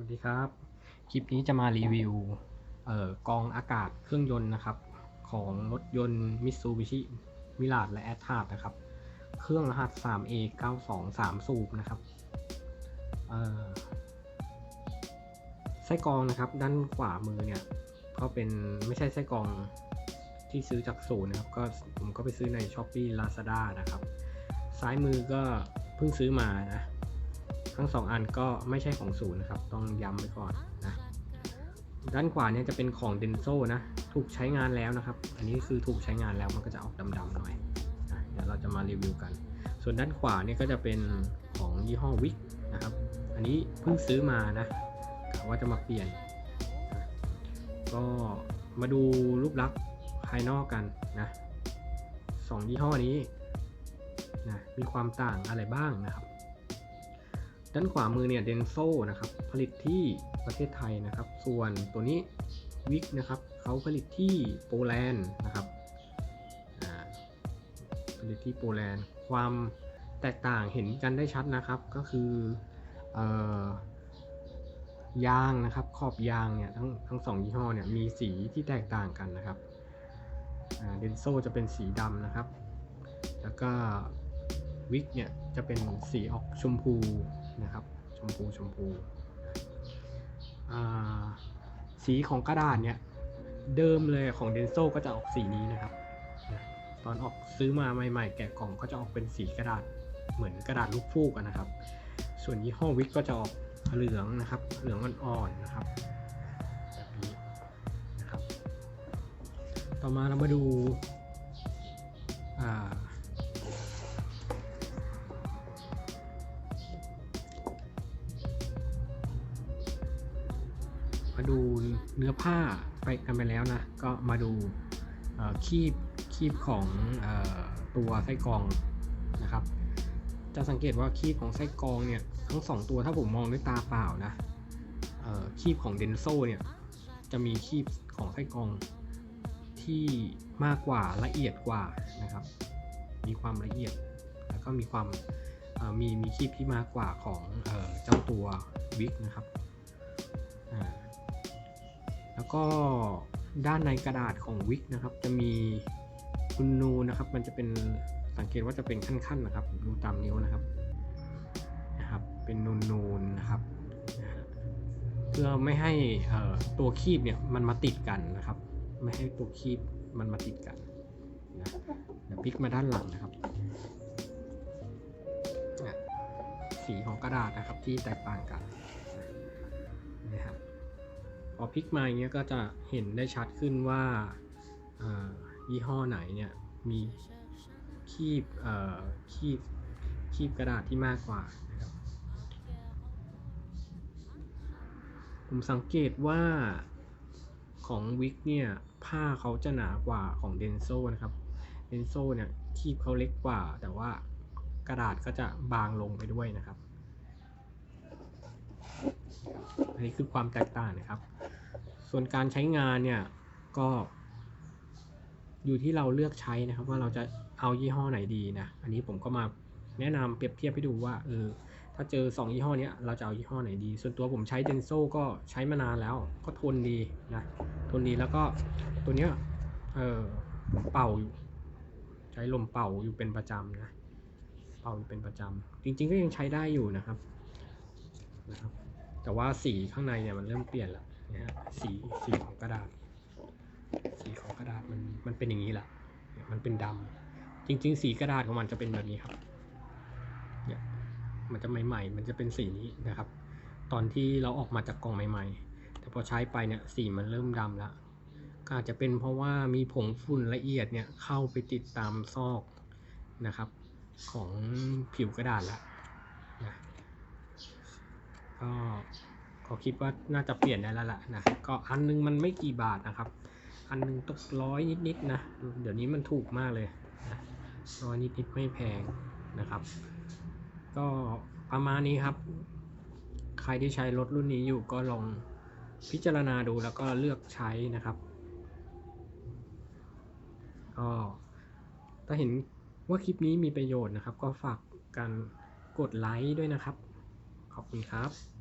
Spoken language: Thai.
วัสดีครับ คลิปนี้จะมารีวิวออกองอากาศเครื่องยนต์นะครับ ของรถยนต์ Mitsubishi m i r a g และ a t t a r นะครับ เครื่องรหัส 3A 923 สูบนะครับเอ่อไส้กรองนะครับด้านขวามือเนี่ยก็เป็นไม่ใช่ไส้กรองที่ซื้อจากศูนย์นะครับก็ผมก็ไปซื้อใน s h อ p e e Lazada นะครับ ซ้ายมือก็เพิ่งซื้อมานะ ทั้งสองอันก็ไม่ใช่ของศูนย์นะครับ ต้องย้ำไว้ก่อนนะด้านขวาเนี่ยจะเป็นของเดนโซนะถูกใช้งานแล้วนะครับ อันนี้คือถูกใช้งานแล้วมันก็จะออกดำๆหน่อยนะเดี๋ยวเราจะมารีวิวกัน ส่วนด้านขวาเนี่ยก็จะเป็นของยี่ห้อวิกนะครับ อันนี้เพิ่งซื้อมานะกะว่าจะมาเปลี่ยนนะก็มาดูรูปลักษณ์ภายนอกกันนะสองยี่ห้อนี้นะมีความต่างอะไรบ้างนะครับ ด้านขวามือเนี่ยเดนโซนะครับผลิตที่ประเทศไทยนะครับ ส่วนตัวนี้วิกนะครับเขาผลิตที่โปแลนด์นะครับผลิตที่โปแลนด์ความแตกต่างเห็นกันได้ชัดนะครับก็คือออยางนะครับขอบยางเนี่ยทั้งทั้งสองยี่ห้อเนี่ยมีสีที่แตกต่างกันนะครับเดนโซจะเป็นสีดำนะครับ แล้วก็วิกเนี่ยจะเป็นสีออกชมพู นะครับ ชมพูชมพูสีของกระดาษเนี่ยเดิมเลยของเดนโซก็จะออกสีนี้นะครับ ตอนออกซื้อมาใหม่ ๆ แกะกล่องก็จะออกเป็นสีกระดาษเหมือนกระดาษลูกฟูกนะครับ ส่วนยี่ห้อวิกก็จะออกเหลืองนะครับ เหลืองอ่อนๆนะครับแบบนี้นะครับ ต่อมาเรามาดูอ่า มาดูเนื้อผ้าไปกันไปแล้วนะ ก็มาดูคีบคีบของอตัวไส้กรองนะครับ จะสังเกตว่าคีบของไส้กรองเนี่ยทั้งสองตัวถ้าผมมองด้วยตาเปล่านะคีบของเดนโซเนี่ยจะมีคีบของไส้กรองที่มากกว่าละเอียดกว่านะครับ มีความละเอียดแล้วก็มีความมีมีคีบที่มากกว่าของเอเจ้าตัววิกนะครับ ก็ด้านในกระดาษของวิกนะครับ จะมีคุณนูนนะครับ มันจะเป็นสังเกตว่าจะเป็นขั้นๆนะครับ ดูตามนิ้วนะครับนะครับ เป็นนูนๆนะครับเพื่อไม่ให้ตัวคีบเนี่ยมันมาติดกันนะครับ ไม่ให้ตัวคีบมันมาติดกันนะเดี๋ยวพลิกมาด้านหลังนะครับสีของกระดาษนะครับที่แตกต่างกันนะครับ อพลิกมาอย่างเงี้ยก็จะเห็นได้ชัดขึ้นว่าายี่ห้อไหนเนี่ยมีคีบคีบคีบกระดาษที่มากกว่านะครับผมสังเกตว่าของวิกเนี่ยผ้าเขาจะหนากว่าของเดนโซนะครับเดนโซเนี่ยคีบเขาเล็กกว่า แต่ว่ากระดาษก็จะบางลงไปด้วยนะครับ อันนี้คือความแตกต่างนะครับ ส่วนการใช้งานเนี่ยก็ อยู่ที่เราเลือกใช้นะครับ ว่าเราจะเอายี่ห้อไหนดีนะ อันนี้ผมก็มาแนะนำเปรียบเทียบให้ดูว่าเออถ้าเจอ 2 ยี่ห้อนี้เราจะเอายี่ห้อไหนดี ส่วนตัวผมใช้เดนโซก็ใช้มานานแล้ว ก็ทนดีนะทนดีแล้วก็ตัวเนี้ยเออเป่าอยู่ ใช้ลมเป่าอยู่เป็นประจำนะเป่าอยู่เป็นประจำจริง ๆ ก็ยังใช้ได้อยู่นะครับนะครับ แต่ว่าสีข้างในเนี่ยมันเริ่มเปลี่ยนแล้ว นะฮะสีสีของกระดาษ สีของกระดาษมันมันเป็นอย่างนี้แหละมันเป็นดำจริง ๆ สีกระดาษของมันจะเป็นแบบนี้ครับเนี่ยมันจะใหม่ ๆ มันจะเป็นสีนี้นะครับ ตอนที่เราออกมาจากกล่องใหม่ ๆ แต่พอใช้ไปเนี่ยสีมันเริ่มดำแล้วก็อาจจะเป็นเพราะว่ามีผงฝุ่นละเอียดเนี่ยเข้าไปติดตามซอกนะครับ ของผิวกระดาษแล้วนะก็ ก็คิดว่าน่าจะเปลี่ยนได้แล้วล่ะนะก็อันนึงมันไม่กี่บาทนะครับ อันนึงตกร้อยนิดๆนะเดี๋ยวนี้มันถูกมากเลยนะร้อยนิดๆไม่แพงนะครับ ก็ประมาณนี้ครับ ใครที่ใช้รถรุ่นนี้อยู่ก็ลองพิจารณาดูแล้วก็เลือกใช้นะครับก็ถ้าเห็นว่าคลิปนี้มีประโยชน์นะครับ ก็ฝากกันกดไลค์ด้วยนะครับ ขอบคุณครับ